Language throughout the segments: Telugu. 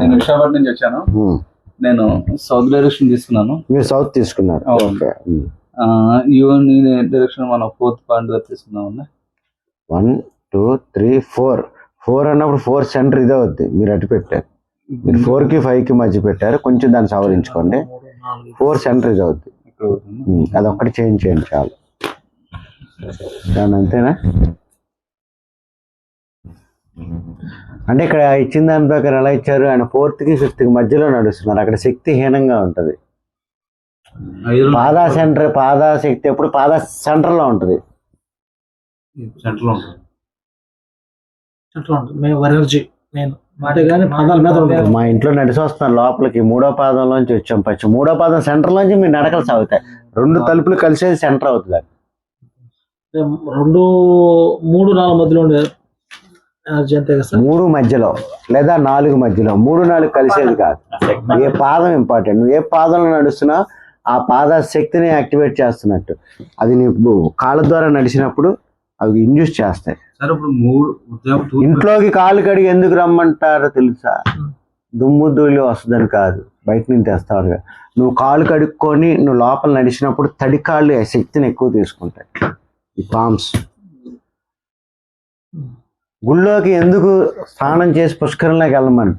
నేను విశాఖపట్నం నుంచి వచ్చాను. నేను సౌత్ డైరెక్షన్ తీసుకున్నాను. మీరు సౌత్ తీసుకున్నారు. ఓకే. యువన్ డైరెక్షన్ మనం ఫోర్త్ పాయింట్గా తీసుకున్నాం one two three four. Four అన్నప్పుడు ఫోర్ సెంటర్ ఇదే అవుద్ది. మీరు అటు పెట్టారు. మీరు ఫోర్కి ఫైవ్కి మధ్య పెట్టారు. కొంచెం దాన్ని సవరించుకోండి. ఫోర్ సెంటర్ ఇది అవుద్ది. అదొక్కటి చేంజ్ చేయండి చాలు. దాని అంతేనా? అంటే ఇక్కడ ఇచ్చిన దాని ప్రకారం ఎలా ఇచ్చారు? ఆయన ఫోర్త్కి ఫిఫ్త్కి మధ్యలో నడుస్తున్నారు. అక్కడ శక్తి హీనంగా ఉంటది. ఐదు పాదా సెంటర్ పాదా శక్తి ఎప్పుడు పాదా సెంటర్లో ఉంటది. సెంటర్లో ఉంటుంది. అట్లా ఉంటుంది. మేము ఎనర్జీ నేను అంతేగాని పాదాల మీద ఉంటుంది. మా ఇంట్లో నడిచి వస్తున్నాను లోపలికి. మూడో పాదంలోంచి వచ్చాం. పచ్చి మూడో పాదం సెంటర్ లోంచి మీ నడకలు సాగుతాయి. రెండు తలుపులు కలిసేది సెంటర్ అవుతుంది. రెండు మూడు నాలుగు మధ్యలో ఉండే ఎనర్జీ అంతే కదా సార్ మూడు మధ్యలో లేదా నాలుగు మధ్యలో. మూడు నాలుగు కలిసేది కాదు. ఏ పాదం ఇంపార్టెంట్ నువ్వు ఏ పాదంలో నడుస్తున్నా ఆ పాద శక్తిని యాక్టివేట్ చేస్తున్నట్టు. అది నీకు కాళ్ళ ద్వారా నడిచినప్పుడు అవి ఇండ్యూస్ చేస్తాయి. సరే ఇప్పుడు మూడు ఉదయం తూర్పు ఇంట్లోకి కాళ్ళు కడిగి ఎందుకు రమ్మంటారో తెలుసా? దుమ్ము ధూళి వస్తుందని కాదు. బయట నుంచి తెస్తాడు కదా. నువ్వు కాళ్ళు కడుక్కొని నువ్వు లోపల నడిచినప్పుడు తడి కాళ్ళు ఆ శక్తిని ఎక్కువ తీసుకుంటాయి. ఈ పామ్స్ గుళ్ళోకి ఎందుకు స్నానం చేసి పుష్కరంలోకి వెళ్ళమంట?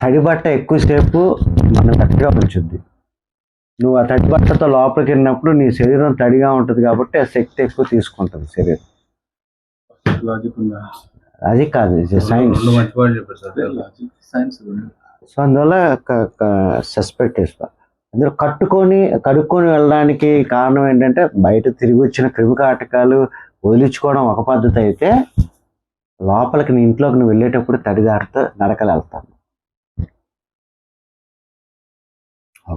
తడి బట్ట ఎక్కువసేపు మనం గట్టిగా ఉంచుద్ది. నువ్వు ఆ తడి బట్టతో లోపలికి వెళ్ళినప్పుడు నీ శరీరం తడిగా ఉంటుంది కాబట్టి ఆ శక్తి ఎక్కువ తీసుకుంటుంది శరీరం. అది కాదు లాజిక్ సైన్స్ సో అందువల్ల సస్పెక్ట్ చేస్తా. అందులో కట్టుకొని కడుక్కొని వెళ్ళడానికి కారణం ఏంటంటే బయట తిరిగి వచ్చిన క్రిమి కాటకాలు వదిలించుకోవడం ఒక పద్ధతి అయితే లోపలికి నీ ఇంట్లోకి నువ్వు వెళ్ళేటప్పుడు తడిదారితో నడకలు వెళ్తాను.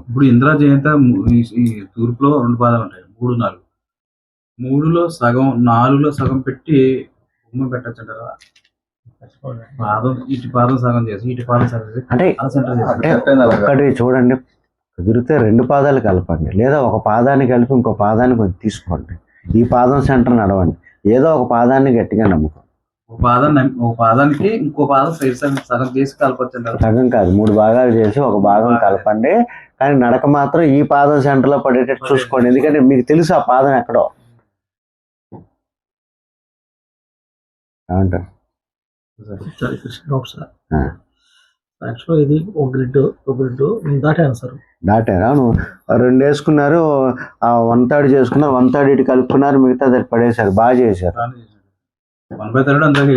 ఇప్పుడు ఇందిరా జయంత ఈ- తూర్పులో రెండు పాదాలు ఉంటాయి. మూడు నాలుగు. మూడులో సగం నాలుగులో సగం పెట్టి బొమ్మ పెట్టచ్చు అంటారా పాదం ఇటు పాదం సగం చేసి ఇటు పాదం సగం అంటే చేసి. అంటే ఒక్కటి చూడండి. కుదిరితే రెండు పాదాలు కలపండి. లేదా ఒక పాదాన్ని కలిపి ఇంకో పాదాన్ని కొంచెం తీసుకోండి. ఈ పాదం సెంటర్ నడవండి. ఏదో ఒక పాదాన్ని గట్టిగా నమ్ముకోండి ఒక పాదం ఒక పాదానికి ఇంకో పాదం సైడ్ సగం చేసి కలపచ్చు సగం కాదు మూడు భాగాలు చేసి ఒక భాగం కలపండి. కానీ నడక మాత్రం ఈ పాదం సెంటర్లో పడేటట్టు చూసుకోండి. ఎందుకంటే మీకు తెలుసు ఆ పాదం ఎక్కడో. ఏమంటారు? యాక్చువల్గా ఇది ఒక గ్రిడ్ ఒక గ్రిడ్ దాటాను సార్ దాటారా? నువ్వు రెండు వేసుకున్నారు ఆ వన్ థర్డ్ చేసుకున్నారు వన్ థర్డ్ ఇటు కలుపుకున్నారు మిగతా అది పడేశారు. బాగా చేశారు.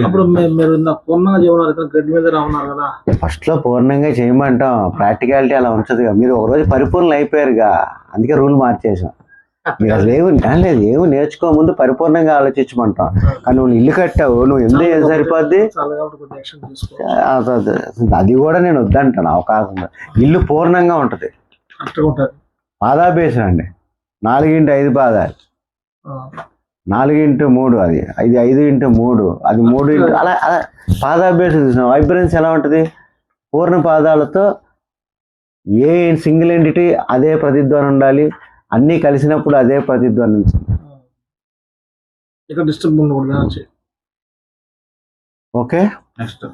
అప్పుడు మీరు పూర్ణంగా చేయమన్నారు కదా గ్రిడ్ మీద రామన్నారు కదా. ఫస్ట్లో పూర్ణంగా చేయమంటాం. ప్రాక్టికాలిటీ అలా ఉంచదుగా. మీరు ఒక రోజు పరిపూర్ణ అయిపోయారుగా. అందుకే రూల్ మార్చేసాం మీరు అసలు ఏమి లేదు ఏమి నేర్చుకో ముందు పరిపూర్ణంగా ఆలోచించమంటాం. కానీ నువ్వు ఇల్లు కట్టావు నువ్వు ఎందుకు సరిపోద్ది? అది- కూడా నేను వద్దంటాను అవకాశం. ఇల్లు పూర్ణంగా ఉంటుంది. పాదాభేసం అండి. నాలుగింటి ఐదు పాదాలు. ఆ, నాలుగు ఇంటూ మూడు అది. ఇది ఐదు ఇంటూ మూడు. అది మూడు ఇంటూ అలా అలా పాదాభ్యాసం చూసిన వైబ్రెన్స్ ఎలా ఉంటుంది? పూర్ణ పాదాలతో ఏ సింగిల్ ఎంటిటీ అదే ప్రతిధ్వని ఉండాలి. అన్నీ కలిసినప్పుడు అదే ప్రతిధ్వని ఇక్కడ డిస్టర్బ్ ఉండకూడదు ఓకే? నెక్స్ట్.